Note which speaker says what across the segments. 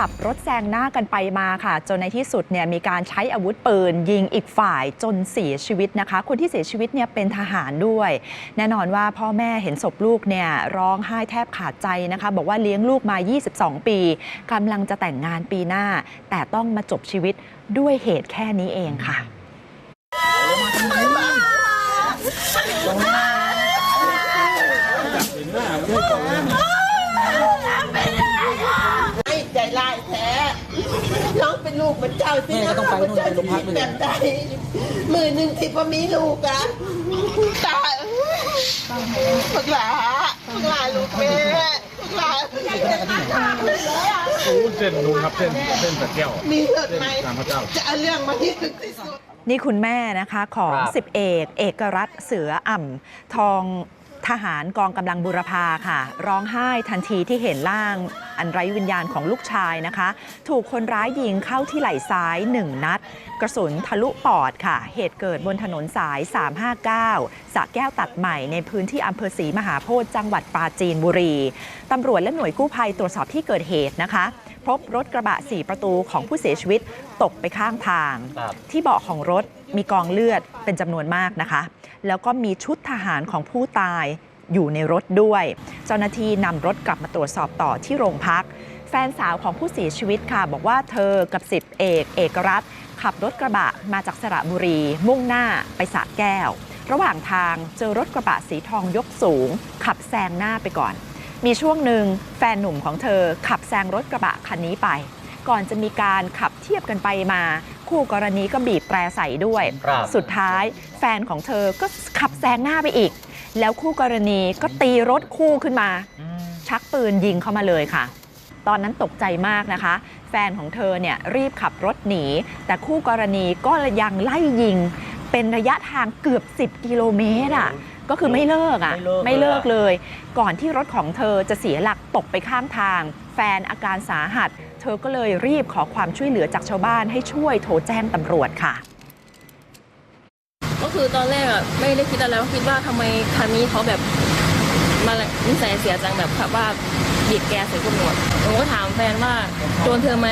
Speaker 1: ขับรถแซงหน้ากันไปมาค่ะ จนในที่สุดเนี่ยมีการใช้อาวุธปืน ยิงอีกฝ่ายจนเสียชีวิตนะคะ คนที่เสียชีวิตเนี่ยเป็นทหารด้วย แน่นอนว่าพ่อแม่เห็นศพลูกเนี่ยร้องไห้แทบขาดใจนะคะ บอกว่าเลี้ยงลูกมา 22 ปีกำลังจะแต่งงานปีหน้า แต่ต้องมาจบชีวิตด้วยเหตุแค่นี้เองค่ะ
Speaker 2: ไอ้ใจร้ายแท้ น้อง เป็นลูกเหมือนเจ้าสิ
Speaker 3: แม่ก็ต้องไปนู่นไปโรงพักนู่น
Speaker 2: แบบใดมือหนึ่งที่พอมีลูกอะตายพวกหลาพวกหลาลูกแม่พวกหลา
Speaker 4: เส้นลุงครับเส้นเส้นสะแก้ว
Speaker 2: มีเลือดไหม
Speaker 4: ตามพระเจ้า
Speaker 2: จะเอาเรื่องมาที่ถึงที่สุด
Speaker 1: นี่คุณแม่นะคะของ
Speaker 3: ครับ
Speaker 1: สิบเอก เอกรัตน์เสืออ่ำทอง ทหารกองกำลังบุรพาค่ะ ร้องไห้ทันทีที่เห็นร่างอันไร้วิญญาณของลูกชายนะคะ ถูกคนร้ายยิงเข้าที่ไหล่ซ้ายหนึ่งนัด กระสุนทะลุปอดค่ะ เหตุเกิดบนถนนสาย 359สะแก้วตัดใหม่ในพื้นที่อำเภอศรีมหาโพธิจังหวัดปราจีนบุรีตำรวจและหน่วยกู้ภัยตรวจสอบที่เกิดเหตุนะคะ พบรถกระบะสี่ประตูของผู้เสียชีวิตตกไปข้างทาง
Speaker 3: ครับ
Speaker 1: ที่เบาะของรถมีกองเลือดเป็นจำนวนมากนะคะ แล้วก็มีชุดทหารของผู้ตายอยู่ในรถด้วย เจ้าหน้าที่นำรถกลับมาตรวจสอบต่อที่โรงพัก แฟนสาวของผู้เสียชีวิตค่ะ บอกว่าเธอกับสิบเอก เอกรัตน์ขับรถกระบะมาจากสระบุรี มุ่งหน้าไปสระแก้ว ระหว่างทางเจอรถกระบะสีทองยกสูง ขับแซงหน้าไปก่อน มีช่วงหนึ่งแฟนหนุ่มของเธอขับแซงรถกระบะคันนี้ไป ก่อนจะมีการขับเทียบกันไปมา คู่กรณีก็บีบแตรใส่ด้วย
Speaker 3: ครับ
Speaker 1: สุดท้ายแฟนของเธอก็ขับแซงหน้าไปอีก แล้วคู่กรณีก็ตีรถคู่ขึ้นมา
Speaker 3: อืม
Speaker 1: ชักปืนยิงเข้ามาเลยค่ะ ตอนนั้นตกใจมากนะคะ แฟนของเธอเนี่ยรีบขับรถหนี แต่คู่กรณีก็ยังไล่ยิง เป็นระยะทางเกือบ 10 กิโลเมตรอะ ก็คือไม่เลิกอะ
Speaker 3: ไม่เลิกเลยอะ
Speaker 1: เลย ก่อนที่รถของเธอจะเสียหลักตกไปข้างทาง แฟนอาการสาหัส เธอก็เลยรีบขอความช่วยเหลือจากชาวบ้านให้ช่วยโทรแจ้งตำรวจค่ะ
Speaker 5: ก็คือตอนแรกอะไม่ได้คิดอะไรก็คิดว่าทำไมคันนี้เขาแบบมานิสัยเสียจังแบบขับว่าบีบแกใส่พวกหนวดผมก็ถามแฟนว่าโดนเธอไหม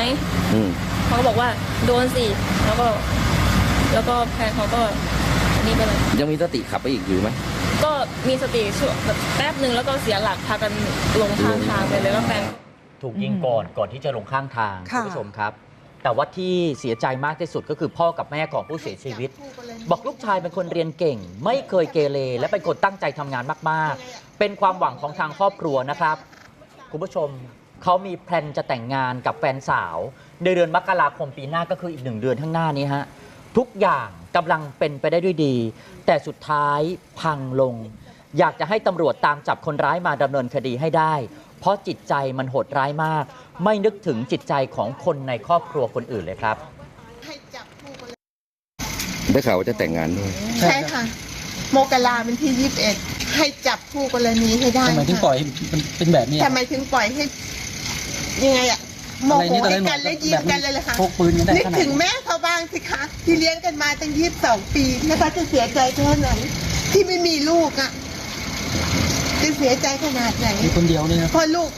Speaker 3: อืม
Speaker 5: เขาก็บอกว่าโดนสิแล้วก็ แล้วก็แฟนเขาก็อันนี้ไปเลย
Speaker 6: ยังมีสติขับไปอีกอยู่ไหม
Speaker 5: ก็มีสติช่วงแบบแป๊บหนึ่งแล้วก็เสียหลักพากันลงข้างทางไปเลยแล้วแฟน
Speaker 3: ถูกยิงก่อนก่อนที่จะลงข้างทาง
Speaker 1: ค่ะ
Speaker 3: คุณผู้ชมครับ แต่ว่าที่เสียใจมากที่สุดก็คือพ่อกับแม่ของผู้เสียชีวิต บอกลูกชายเป็นคนเรียนเก่ง ไม่เคยเกเรและเป็นคนตั้งใจทำงานมากๆ เป็นความหวังของทางครอบครัวนะครับ คุณผู้ชมเขามีแพลนจะแต่งงานกับแฟนสาว ในเดือนมกราคมปีหน้าก็คืออีกหนึ่งเดือนข้างหน้านี้ฮะ ทุกอย่างกำลังเป็นไปได้ด้วยดี แต่สุดท้ายพังลง อยากจะให้ตำรวจตามจับคนร้ายมาดำเนินคดีให้ได้ เพราะจิตใจมันโหดร้ายมาก ไม่นึกถึงจิตใจของคนในครอบครัวคนอื่นเลยครับ
Speaker 2: ให้จับคู่กันเลย
Speaker 6: ได้ข่าวว่าจะแต่งงานด้วย
Speaker 2: ใช่ค่ะ โมกราเป็นที่ยี่สิบเอ็ดให้จับคู่กรณีให้ได้
Speaker 7: ทำไมถึงปล่อยให้มันเป็นแบบนี้อะ
Speaker 2: ทำไมถึงปล่อยให้ ยังไงอะ โม
Speaker 7: อะไร
Speaker 2: โห
Speaker 7: นี่ตอน
Speaker 2: ให้
Speaker 7: แรก
Speaker 2: กันและยิงกันเลยเลยค่ะ
Speaker 7: พกปืนกันได้
Speaker 2: นึก
Speaker 7: ขนาด
Speaker 2: ถึง
Speaker 7: นี้
Speaker 2: แม่เขาบ้างสิคะที่เลี้ยงกันมาตั้งยี่สิบสองปีนะคะจะเสียใจแค่ไหนที่ไม่มีลูกอะจะเสียใจขนาดไหน
Speaker 7: มีคนเดียวเนี่ยนะ
Speaker 2: เพราะลูก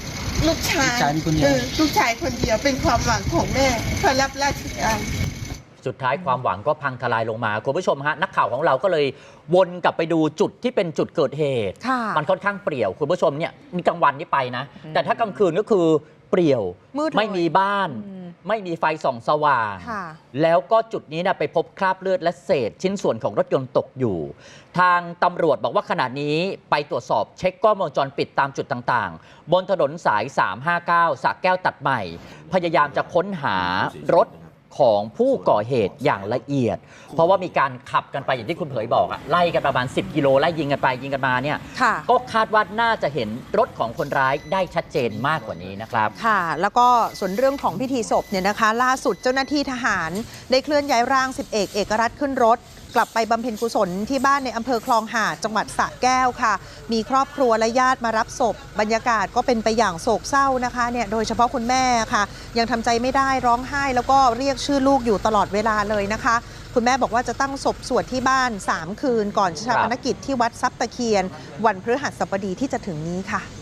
Speaker 2: ลูกชาย
Speaker 7: ลูกชายมีคนเดียว
Speaker 2: ออลูกชายคนเดียวเป็นความหวังของแม่พอรับราชการ
Speaker 3: สุดท้ายความหวังก็พังทลายลงมาคุณผู้ชมฮะนักข่าวของเราก็เลยวนกลับไปดูจุดที่เป็นจุดเกิดเหตุ
Speaker 1: ค่ะ
Speaker 3: มันค่อนข้างเปรี่ยว คุณผู้ชมเนี่ยมีกลางวันนี่ไปนะ แต่ถ้ากลางคืนก็คือ เปรี่ยว
Speaker 1: มืดเลย
Speaker 3: ไม่มีบ้าน
Speaker 1: อืม
Speaker 3: ไม่มีไฟส่องสว่าง
Speaker 1: ค่ะ
Speaker 3: แล้วก็จุดนี้นะไปพบคราบเลือดและเศษ ชิ้นส่วนของรถยนต์ตกอยู่ ทางตำรวจบอกว่าขณะนี้ไปตรวจสอบเช็คกล้องวงจรปิดตามจุดต่างๆ บนถนนสาย 359สักแก้วตัดใหม่ พยายามจะค้นหารถ ของผู้ก่อเหตุอย่างละเอียด เพราะว่ามีการขับกันไปอย่างที่คุณเผยบอกอะไล่กันประมาณ 10 กิโลไล่ยิงกันไปยิงกันมาเนี่ย
Speaker 1: ค่ะ
Speaker 3: ก็คาดว่าน่าจะเห็นรถของคนร้ายได้ชัดเจนมากกว่านี้นะครับ
Speaker 8: ค่ะ แล้วก็ส่วนเรื่องของพิธีศพเนี่ยนะคะ ล่าสุดเจ้าหน้าที่ทหาร ได้เคลื่อนย้ายร่างสิบเอกเอกรัตน์ขึ้นรถ กลับไปบำเพ็ญกุศลที่บ้านในอำเภอคลองหาดจังหวัดสระแก้วค่ะ มีครอบครัวและญาติมารับศพ บรรยากาศก็เป็นไปอย่างโศกเศร้านะคะเนี่ยโดยเฉพาะคุณแม่ค่ะ ยังทำใจไม่ได้ร้องไห้ แล้วก็เรียกชื่อลูกอยู่ตลอดเวลาเลยนะคะ คุณแม่บอกว่าจะตั้งศพสวดที่บ้าน 3 คืน ก่อนชาปนกิจที่วัดทรัพย์ตะเคียน วันพฤหัสบดีที่จะถึงนี้ค่ะ